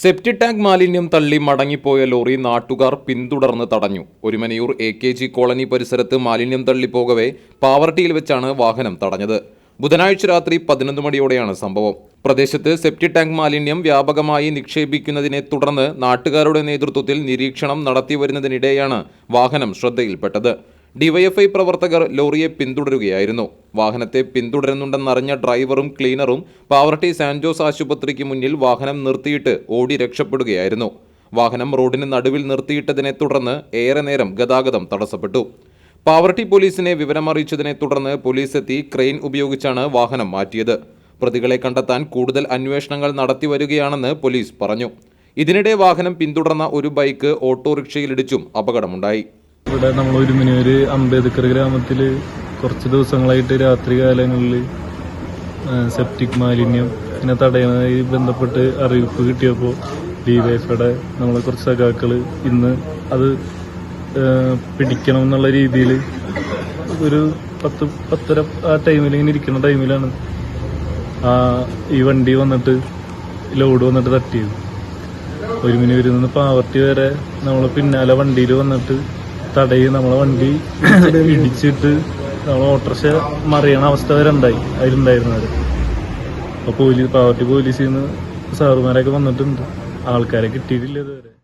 സെപ്റ്റി tank മാലിന്യം തള്ളി മടങ്ങിപ്പോയ lorry നാട്ടുകാർ പിന്തുടർന്ന് തടഞ്ഞു. Orumanayur A K G colony പരിസരത്ത് മാലിന്യം തള്ളിപ്പോകവെ പാവർട്ടിയിൽ വെച്ചാണ് വാഹനം തടഞ്ഞത്. ബുധനാഴ്ച രാത്രി പതിനൊന്ന് മണിയോടെയാണ് സംഭവം. പ്രദേശത്ത് സെപ്റ്റി ടാങ്ക് മാലിന്യം വ്യാപകമായി നിക്ഷേപിക്കുന്നതിനെ തുടർന്ന് നാട്ടുകാരുടെ നേതൃത്വത്തിൽ നിരീക്ഷണം നടത്തിവരുന്നതിനിടെയാണ് വാഹനം ശ്രദ്ധയിൽപ്പെട്ടത്. ഡിവൈഎഫ്ഐ പ്രവർത്തകർ ലോറിയെ പിന്തുടരുകയായിരുന്നു. വാഹനത്തെ പിന്തുടരുന്നുണ്ടെന്നറിഞ്ഞ ഡ്രൈവറും ക്ലീനറും പാവർട്ടി സാൻജോസ് ആശുപത്രിക്ക് മുന്നിൽ വാഹനം നിർത്തിയിട്ട് ഓടി രക്ഷപ്പെടുകയായിരുന്നു. വാഹനം റോഡിന് നടുവിൽ നിർത്തിയിട്ടതിനെ തുടർന്ന് ഏറെ നേരം ഗതാഗതം തടസ്സപ്പെട്ടു. പാവർട്ടി പോലീസിനെ വിവരമറിയിച്ചതിനെ തുടർന്ന് പോലീസ് എത്തി ക്രെയിൻ ഉപയോഗിച്ചാണ് വാഹനം മാറ്റിയത്. പ്രതികളെ കണ്ടെത്താൻ കൂടുതൽ അന്വേഷണങ്ങൾ നടത്തിവരികയാണെന്ന് പോലീസ് പറഞ്ഞു. ഇതിനിടെ വാഹനം പിന്തുടർന്ന ഒരു ബൈക്ക് ഓട്ടോറിക്ഷയിലിടിച്ചും അപകടമുണ്ടായി. ഇവിടെ നമ്മൾ ഒരുമിനൂര് അംബേദ്കർ ഗ്രാമത്തിൽ കുറച്ച് ദിവസങ്ങളായിട്ട് രാത്രി കാലങ്ങളിൽ സെപ്റ്റിക് മാലിന്യം ഇതിനെ തടയുന്നതായി ബന്ധപ്പെട്ട് അറിയിപ്പ് കിട്ടിയപ്പോൾ ഡിവൈഫയുടെ നമ്മളെ കുറച്ച് സഖാക്കൾ ഇന്ന് അത് പിടിക്കണം എന്നുള്ള രീതിയിൽ ഒരു പത്ത് പത്തര ആ ടൈമിൽ ഇങ്ങനെ ഇരിക്കുന്ന ടൈമിലാണ് ആ ഈ വണ്ടി വന്നിട്ട് ലോഡ് വന്നിട്ട് തട്ടിയത്. ഒരു മിനി വരുന്ന പാവർട്ടി വരെ നമ്മൾ പിന്നാലെ വണ്ടിയിൽ വന്നിട്ട് തടയി നമ്മളെ വണ്ടി ഇടിച്ചിട്ട് നമ്മളെ ഓട്ടോറിക്ഷ മറിയണ അവസ്ഥ വരെ ഉണ്ടായി. അതിലുണ്ടായിരുന്നത്. അപ്പൊ പോലീസ് പാവർട്ടി പോലീസിൽ നിന്ന് സാറുമാരൊക്കെ വന്നിട്ടുണ്ട്. ആൾക്കാരെ കിട്ടിയിട്ടില്ല ഇതുവരെ.